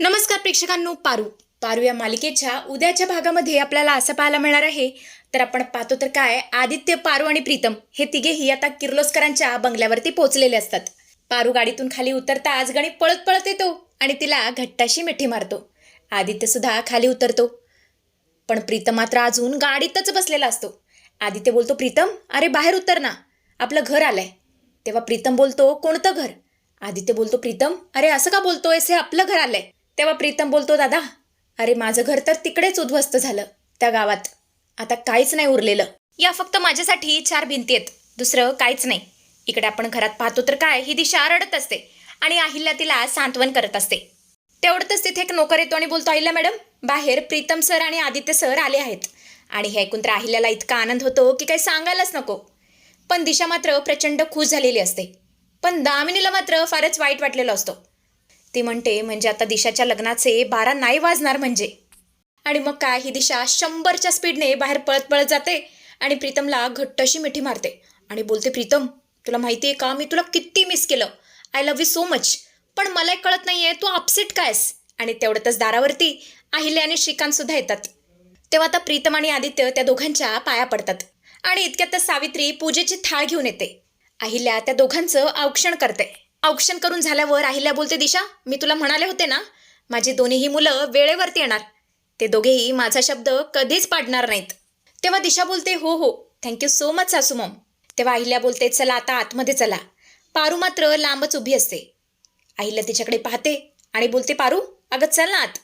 नमस्कार प्रेक्षकांनो पारू. पारू या मालिकेच्या उद्याच्या भागामध्ये आपल्याला असं पाहायला मिळणार आहे. तर आपण पाहतो तर काय आदित्य पारू आणि प्रीतम हे तिघेही आता किर्लोस्करांच्या बंगल्यावरती पोहोचलेले असतात. पारू गाडीतून खाली उतरता आज गणित पळत पळत येतो आणि तिला घट्टाशी मिठी मारतो. आदित्य सुद्धा खाली उतरतो. पण प्रीतम मात्र अजून गाडीतच बसलेला असतो. आदित्य बोलतो प्रीतम अरे बाहेर उतर ना. आपलं घर आलंय. तेव्हा प्रीतम बोलतो कोणतं घर? आदित्य बोलतो प्रीतम अरे असं का बोलतोयस? हे आपलं घर आलंय. तेव्हा प्रीतम बोलतो दादा अरे माझं घर तर तिकडेच उद्ध्वस्त झालं त्या गावात. आता काहीच नाही उरलेलं. या फक्त माझ्यासाठी चार भिंती आहेत. दुसरं काहीच नाही. इकडे आपण घरात पाहतो तर काय ही दिशा रडत असते आणि अहिल्या तिला सांत्वन करत असते. तेवढंच तिथे एक नोकर येतो आणि बोलतो अहिल्या मॅडम बाहेर प्रीतम सर आणि आदित्य सर आले आहेत. आणि हे ऐकून तर अहिल्याला इतका आनंद होतो की काही सांगायलाच नको. पण दिशा मात्र प्रचंड खुश झालेली असते. पण दामिनीला मात्र फारच वाईट वाटलेला असतो. ती म्हणते म्हणजे आता दिशाच्या लग्नाचे बारा नाही वाजणार म्हणजे. आणि मग काय ही दिशा शंभरच्या स्पीडने बाहेर पळत पळत जाते आणि प्रीतमला घट्टशी मिठी मारते. आणि बोलते प्रीतम तुला माहिती आहे का? मी तुला किती मिस केलं. I love you so much पण मला एक कळत नाहीये तू अपसेट कायस आणि तेवढ्यातच दारावरती अहिल्या आणि श्रीकांत सुद्धा येतात. तेव्हा आता प्रीतम आणि आदित्य त्या दोघांच्या पाया पडतात. आणि इतक्यातच सावित्री पूजेची थाळ घेऊन येते. अहिल्या त्या दोघांचं औक्षण करते. औक्षण करून झाल्यावर अहिल्या बोलते दिशा. मी तुला म्हणाले होते ना माझी दोन्हीही मुलं वेळेवरती येणार. ते दोघेही माझा शब्द कधीच पाडणार नाहीत. तेव्हा दिशा बोलते हो हो. थँक्यू सो मच सासू मॉम. तेव्हा अहिल्या बोलते चला आता आतमध्ये चला. पारू मात्र लांबच उभी असते. अहिल्या तिच्याकडे पाहते आणि बोलते पारू अगं चल ना आत.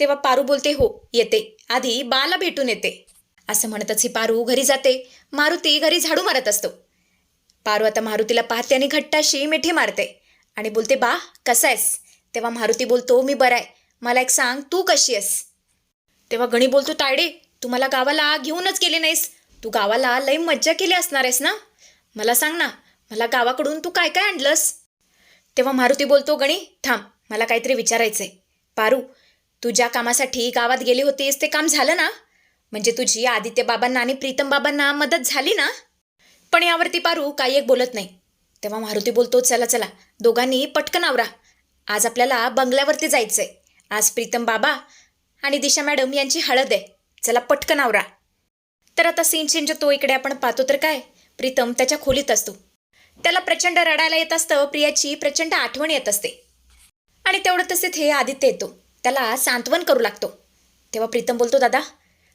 तेव्हा पारू बोलते हो येते. आधी बाला भेटून येते. असं म्हणतच ही पारू घरी जाते. मारुती घरी झाडू मारत असतो. पारू आता मारुतीला पाहते आणि घट्टाशी मिठी मारते. आणि बोलते बा कसा आहेस? तेव्हा मारुती बोलतो मी बरा आहे. मला एक सांग तू कशी आहेस? तेव्हा गणी बोलतो तायडे तू मला गावाला घेऊनच गेले नाहीस. तू गावाला लई मज्जा केली असणार आहेस ना? मला सांग ना मला गावाकडून तू काय काय आणलंस? तेव्हा मारुती बोलतो गणी थांब मला काहीतरी विचारायचंय. पारू तू ज्या कामासाठी गावात गेली होतीस ते काम झालं ना? म्हणजे तुझी आदित्य बाबांना आणि प्रीतम बाबांना मदत झाली ना? पण यावरती पारू काही एक बोलत नाही. तेव्हा मारुती बोलतो चला चला दोघांनी पटकन आवरा. आज आपल्याला बंगल्यावरती जायचं आहे आज प्रीतम बाबा आणि दिशा मॅडम यांची हळद आहे. चला पटकन आवरा. तर आता सीन चेंज तो इकडे आपण पाहतो तर काय? प्रीतम त्याच्या खोलीत असतो. त्याला प्रचंड रडायला येत असतं. प्रियाची प्रचंड आठवण येत असते. आणि तेवढं तिथे आदित्य येतो. त्याला सांत्वन करू लागतो. तेव्हा प्रीतम बोलतो दादा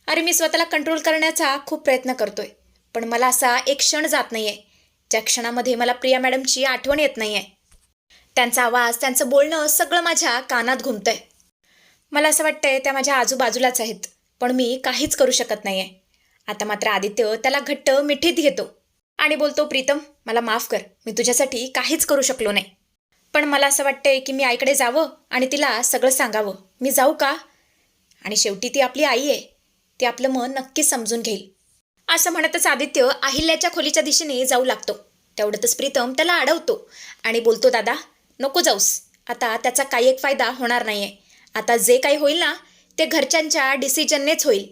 अरे मी स्वतःला कंट्रोल करण्याचा खूप प्रयत्न करतोय. पण मला असा एक क्षण जात नाही आहे ज्या क्षणामध्ये मला प्रिया मॅडमची आठवण येत नाही आहे त्यांचा आवाज त्यांचं बोलणं सगळं माझ्या कानात घुमतंय. मला असं वाटतंय त्या माझ्या आजूबाजूलाच आहेत पण मी काहीच करू शकत नाही आहे आता मात्र आदित्य त्याला घट्ट मिठीत घेतो आणि बोलतो प्रीतम मला माफ कर मी तुझ्यासाठी काहीच करू शकलो नाही. पण मला असं वाटतंय की मी आईकडे जावं आणि तिला सगळं सांगावं. मी जाऊ का? आणि शेवटी ती आपली आई आहे. ती आपलं मन नक्कीच समजून घेईल. असं म्हणतच आदित्य अहिल्याच्या खोलीच्या दिशेने जाऊ लागतो. तेवढ्यातच प्रीतम त्याला अडवतो आणि बोलतो दादा नको जाऊस. आता त्याचा काही एक फायदा होणार नाही आहे आता जे काही होईल ना ते घरच्यांच्या डिसिजननेच होईल.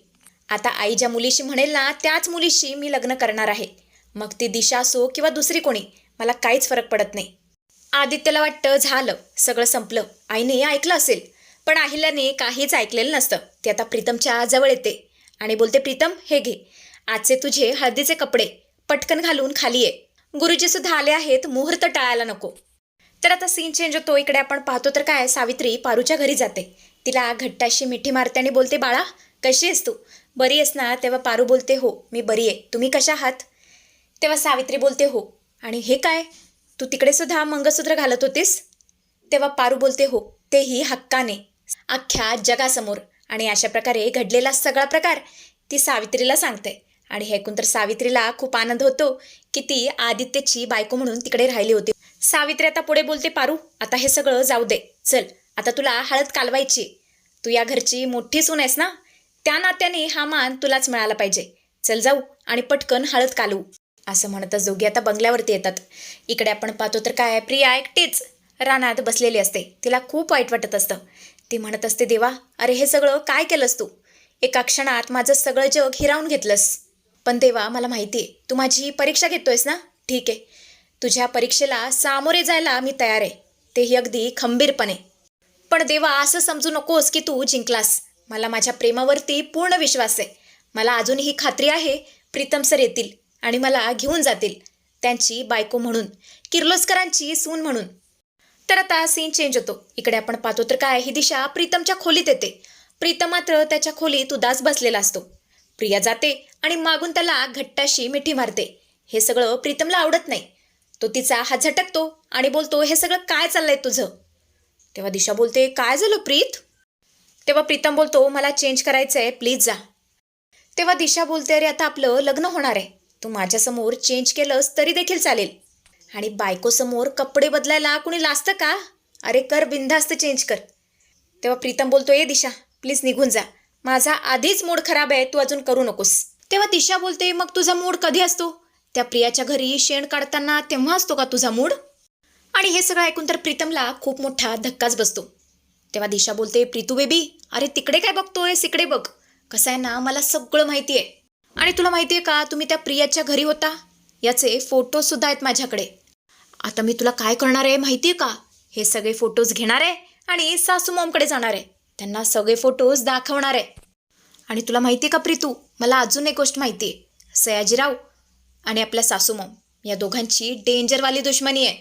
आता आई ज्या मुलीशी म्हणेल ना त्याच मुलीशी मी लग्न करणार आहे. मग ती दिशा असो किंवा दुसरी कोणी मला काहीच फरक पडत नाही. आदित्यला वाटतं झालं सगळं संपलं. आईने ऐकलं असेल पण अहिल्याने काहीच ऐकलेलं नसतं. ती आता प्रीतमच्या जवळ येते आणि बोलते प्रीतम हे घे. आजचे तुझे हळदीचे कपडे पटकन घालून खाली ये. गुरुजी सुद्धा आले आहेत मुहूर्त टाळायला नको. तर आता सीन चेंज होतो इकडे आपण पाहतो तर काय सावित्री पारूच्या घरी जाते. तिला घट्टाशी मिठी मारते आणि बोलते बाळा कशी आहेस तू? बरी आहेस ना? तेव्हा पारू बोलते हो मी बरी आहे. तुम्ही कशा आहात? तेव्हा सावित्री बोलते हो. आणि हे काय? तू तिकडे सुद्धा मंगळसूत्र घालत होतीस? तेव्हा पारू बोलते हो तेही हक्काने. अख्ख्या जगासमोर. आणि अशा प्रकारे घडलेला सगळा प्रकार ती सावित्रीला सांगते. आणि हे ऐकून तर सावित्रीला खूप आनंद होतो की ती आदित्यची बायको म्हणून तिकडे राहिली होती. सावित्री आता पुढे बोलते पारू. आता हे सगळं जाऊ दे. चल आता तुला हळद कालवायची तू या घरची मोठी सून आहेस ना? त्या नात्याने हा मान तुलाच मिळाला पाहिजे. चल जाऊ आणि पटकन हळद कालवू. असं म्हणतच दोघी आता बंगल्यावरती येतात. इकडे आपण पाहतो तर काय प्रिया एकटीच रानात बसलेली असते. तिला खूप वाईट वाटत असतं. ती म्हणत असते देवा अरे हे सगळं काय केलंस तू? एका क्षणात माझं सगळं जग हिरावून घेतलंस. पण देवा मला माहिती आहे तू माझी परीक्षा घेतोयस ना? ठीक. आहे तुझ्या परीक्षेला सामोरे जायला मी तयार आहे. तेही अगदी खंबीरपणे. पण देवा असं समजू नकोस की तू जिंकलास. मला माझ्या प्रेमावरती पूर्ण विश्वास आहे. मला अजूनही खात्री आहे प्रीतम सर येतील आणि मला घेऊन जातील. त्यांची बायको म्हणून किर्लोस्करांची सून म्हणून. तर आता सीन चेंज होतो. इकडे आपण पाहतो तर काय ही दिशा प्रीतमच्या खोलीत येते. प्रीतम मात्र त्याच्या खोलीत उदास बसलेला असतो. प्रिया जाते आणि मागून त्याला घट्टाशी मिठी मारते. हे सगळं प्रीतमला आवडत नाही. तो तिचा हात झटकतो आणि बोलतो हे सगळं काय चाललंय तुझं? तेव्हा दिशा बोलते काय झालं प्रीत? तेव्हा प्रीतम बोलतो मला चेंज करायचंय प्लीज जा. तेव्हा दिशा बोलते अरे आता आपलं लग्न होणार आहे. तू माझ्यासमोर चेंज केलंस तरी देखील चालेल. आणि बायकोसमोर कपडे बदलायला कुणी लाजतं का? अरे कर बिनधास्त चेंज कर. तेव्हा प्रीतम बोलतो ये दिशा प्लीज निघून जा. माझा आधीच मूड खराब आहे तू अजून करू नकोस. तेव्हा दिशा बोलते मग तुझा मूड कधी असतो? त्या प्रियाच्या घरी शेण काढताना तेव्हा असतो का तुझा मूड? आणि हे सगळं ऐकून तर प्रीतमला खूप मोठा धक्काच बसतो. तेव्हा दिशा बोलते प्रीतू बेबी अरे तिकडे काय बघतोय इकडे बघ. कसं आहे ना मला सगळं माहिती आहे. आणि तुला माहिती आहे का तुम्ही त्या प्रियाच्या घरी होता? याचे फोटो सुद्धा आहेत माझ्याकडे. आता मी तुला काय करणार आहे माहिती आहे का? हे सगळे फोटोज घेणार आहे आणि सासू मॉमकडे जाणार आहे. त्यांना सगळे फोटोज दाखवणार आहे. आणि तुला माहिती आहे का प्रीतू? मला अजून एक गोष्ट माहिती आहे सयाजीराव आणि आपल्या सासूमॉम या दोघांची डेंजरवाली दुश्मनी आहे.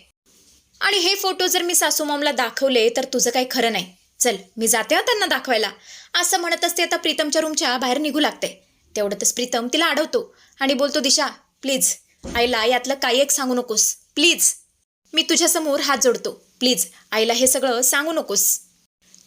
आणि हे फोटो जर मी सासूमॉमला दाखवले तर तुझं काही खरं नाही. चल मी जाते हो त्यांना दाखवायला. असं म्हणत असते आता प्रीतमच्या रूमच्या बाहेर निघू लागते. तेवढ्यातच प्रीतम तिला अडवतो आणि बोलतो दिशा प्लीज आईला यातलं काही एक सांगू नकोस. प्लीज मी तुझ्यासमोर हात जोडतो. प्लीज आईला हे सगळं सांगू नकोस.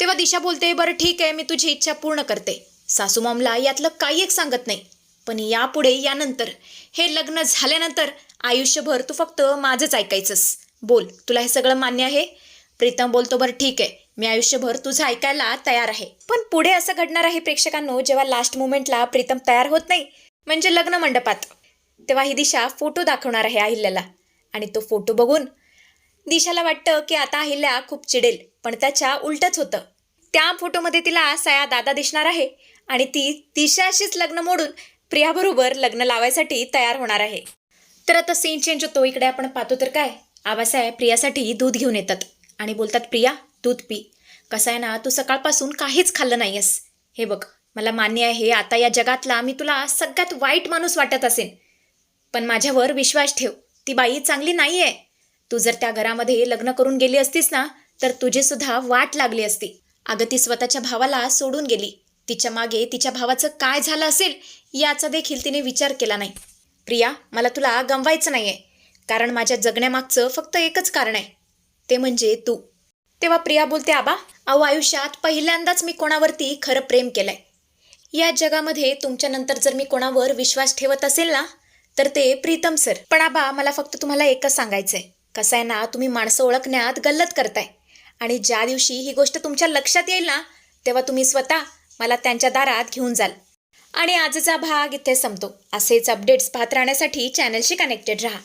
तेव्हा दिशा बोलते बरं ठीक आहे मी तुझी इच्छा पूर्ण करते. सासू मॉमला यातलं काही एक सांगत नाही. पण यापुढे यानंतर हे लग्न झाल्यानंतर आयुष्यभर तू फक्त माझंच ऐकायचंस. बोल तुला हे सगळं मान्य आहे? प्रीतम बोलतो बरं ठीक आहे. मी आयुष्यभर तुझं ऐकायला तयार आहे. पण पुढे असं घडणार आहे प्रेक्षकांनो जेव्हा लास्ट मुमेंटला प्रीतम तयार होत नाही म्हणजे लग्न मंडपात. तेव्हा ही दिशा फोटो दाखवणार आहे अहिल्याला. आणि तो फोटो बघून दिशाला वाटतं की आता अहिल्या खूप चिडेल पण त्याच्या उलटच होतं. त्या फोटोमध्ये तिला सया दादा दिसणार आहे आणि ती तिशाशीच लग्न मोडून प्रियाबरोबर लग्न लावायसाठी तयार होणार आहे. तर आता सीन चेंज होतो. इकडे आपण पाहतो तर काय? आबासाहेब प्रियासाठी दूध घेऊन येतात आणि बोलतात प्रिया दूध पी. कसं आहे ना तू सकाळपासून काहीच खाल्लं नाहीयेस. हे बघ मला मान्य आहे आता या जगातला मी तुला सगळ्यात वाईट माणूस वाटत असेन. पण माझ्यावर विश्वास ठेव ती बाई चांगली नाही आहे तू जर त्या घरामध्ये लग्न करून गेली असतीस ना तर तुझी सुद्धा वाट लागली असती. अगं ती स्वतःच्या भावाला सोडून गेली. तिच्यामागे तिच्या भावाचं काय झालं असेल याचा देखील तिने विचार केला नाही. प्रिया मला तुला गमवायचं नाहीये. कारण माझ्या जगण्यामागचं फक्त एकच कारण आहे. ते म्हणजे तू. तेव्हा प्रिया बोलते आबा अहो आयुष्यात पहिल्यांदाच मी कोणावरती खरं प्रेम केलंय. या जगामध्ये तुमच्यानंतर जर मी कोणावर विश्वास ठेवत असेल ना तर ते प्रीतम सर. पण आबा मला फक्त तुम्हाला एकच सांगायचंय. कसं आहे ना तुम्ही माणसं ओळखण्यात गल्लत करताय. आणि ज्या दिवशी ही गोष्ट तुमच्या लक्षात येईल ना तेव्हा तुम्ही स्वतः मला त्यांच्या दारात घेऊन जाल. आणि आजचा भाग इथे संपतो. असेच अपडेट्स पाहत राहण्यासाठी चॅनलशी कनेक्टेड राहा.